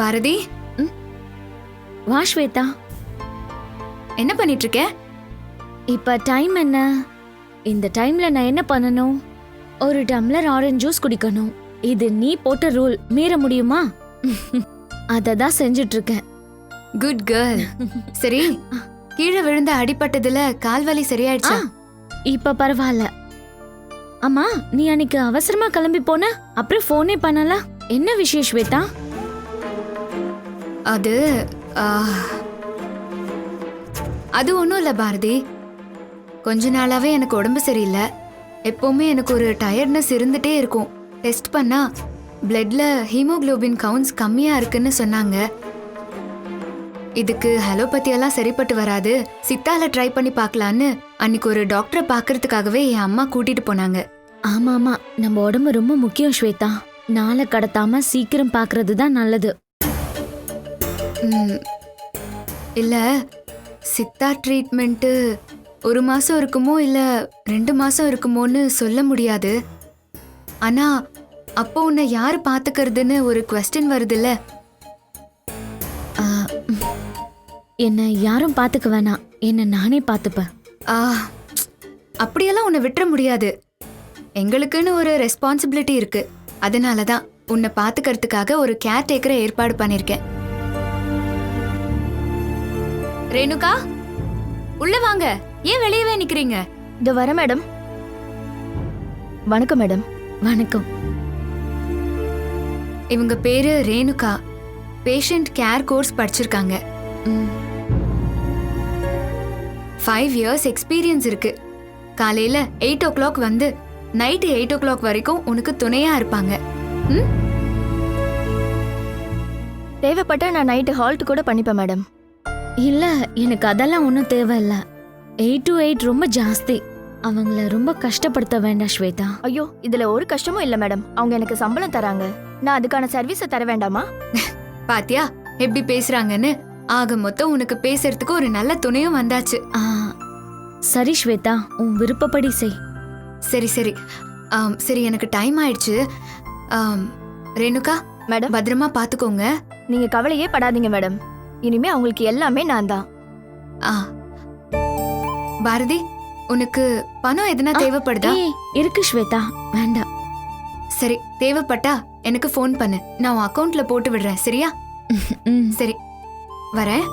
பாரதி? வா ஸ்வேதா. என்ன பண்ணிட்டு இருக்க இப்ப டைம் என்ன? இந்த டைம்ல நான் என்ன பண்ணணும்? ஒரு டம்ளர் ஆரஞ்சு ஜூஸ் குடிக்கணும். இது நீ போட்ட ரூல் மீற முடியுமா? அதை தான் செஞ்சுட்டு இருக்கேன் குட் கேர்ள் சரி கீழே விழுந்த அடிபட்டதுல கால் வலி சரியாயிடுச்சா இப்ப பரவாயில்ல. அம்மா நீ அன்னைக்கு அவசரமா கிளம்பி போன? அப்புறம் ஃபோனே பண்ணல? என்ன விஷயம் ஸ்வேதா? அது அது ஒன்றும் இல்லை பாரதி. கொஞ்ச நாளாகவே எனக்கு உடம்பு சரியில்லை. எப்போவுமே எனக்கு ஒரு டயர்ட்னஸ் இருந்துகிட்டே இருக்கும். டெஸ்ட் பண்ணால் பிளட்ல ஹீமோகுளோபின் கவுண்ட்ஸ் கம்மியாக இருக்குன்னு சொன்னாங்க. இதுக்கு ஹலோபத்தியெல்லாம் சரிப்பட்டு வராது. சித்தால ட்ரை பண்ணி பார்க்கலான்னு அன்னைக்கு ஒரு டாக்டரை பார்க்கறதுக்காகவே என் அம்மா கூட்டிட்டு போனாங்க. ஆமா ஆமா. நம்ம உடம்பு ரொம்ப முக்கியம் ஸ்வேதா. நாளை கடத்தாம சீக்கிரம் பாக்குறது தான் நல்லது. இல்ல சித்தா ட்ரீட்மெண்ட்டு ஒரு மாசம் இருக்குமோ இல்ல ரெண்டு மாசம் இருக்குமோன்னு சொல்ல முடியாது. ஆனா அப்போ உன்னை யாரு பாத்துக்கிறதுன்னு ஒரு கொஸ்டின் வருதுல்ல. என்ன யாரும் பாத்துக்க வேணாம் என்ன நானே பாத்துப்பேன். ஆ அப்படியெல்லாம் உன்னை விட்டுற முடியாது. எங்களுக்குன்னு ஒரு ரெஸ்பான்சிபிலிட்டி இருக்கு. அதனால தான் உன்னை பாத்துக்கிறதுக்காக ஒரு கேர் டேக்கரை ஏற்பாடு பண்ணிருக்கேன். ரேணுகா? உள்ள வாங்க. ஏன் வெளியவே நிக்கிறீங்க? இது வர மேடம். வணக்கம் மேடம். வணக்கம். இவங்க பேரு ரேணுகா. பேஷண்ட் கேர் கோர்ஸ் படிச்சிருக்காங்க. ஃபைவ் இயர்ஸ் எக்ஸ்பீரியன்ஸ் இருக்கு. காலையில எயிட் ஓ கிளாக் வந்து நைட்டு எயிட் ஓ கிளாக் வரைக்கும் உனக்கு துணையா இருப்பாங்க. தேவைப்பட்டா நான் நைட்டு ஹால்ட் கூட பண்ணிப்பேன் மேடம். இல்ல எனக்கு அதெல்லாம் ஒன்றும் தேவையில்ல. எயிட் டு எயிட் ரொம்ப ஜாஸ்தி. அவங்கள ரொம்ப கஷ்டப்படுத்த வேண்டாம் ஸ்வேதா. ஐயோ இதுல ஒரு கஷ்டமும் இல்ல மேடம். அவங்க எனக்கு சம்பளம் தராங்க. நான் அதுக்கான சர்வீஸை தர வேண்டாமா? பாத்தியா எப்படி பேசுறாங்கன்னு? ஆக மொத்தம் உனக்கு பேசுறதுக்கு ஒரு நல்ல துணையும் வந்தாச்சு. ஆ, சரி ஸ்வேதா. உன் விருப்பப்படி செய். சரி சரி. ஆம், சரி எனக்கு டைம் ஆயிடுச்சு. ஆம், ரேணுகா மேடம். பத்திரமா பாத்துக்கோங்க. நீங்க கவலையே படாதீங்க மேடம். இனிமே அவங்களுக்கு எல்லாமே நான் தான். ஆ. பாரதி உனக்கு பணம் எதுனா தேவைப்படுதா? இருக்கு ஸ்வேதா. வேண்டாம். சரி தேவைப்பட்டா எனக்கு ஃபோன் பண்ணு. நான் உன் அக்கவுண்ட்ல போட்டு விடுறேன் சரியா? ம். சரி. வரேன்.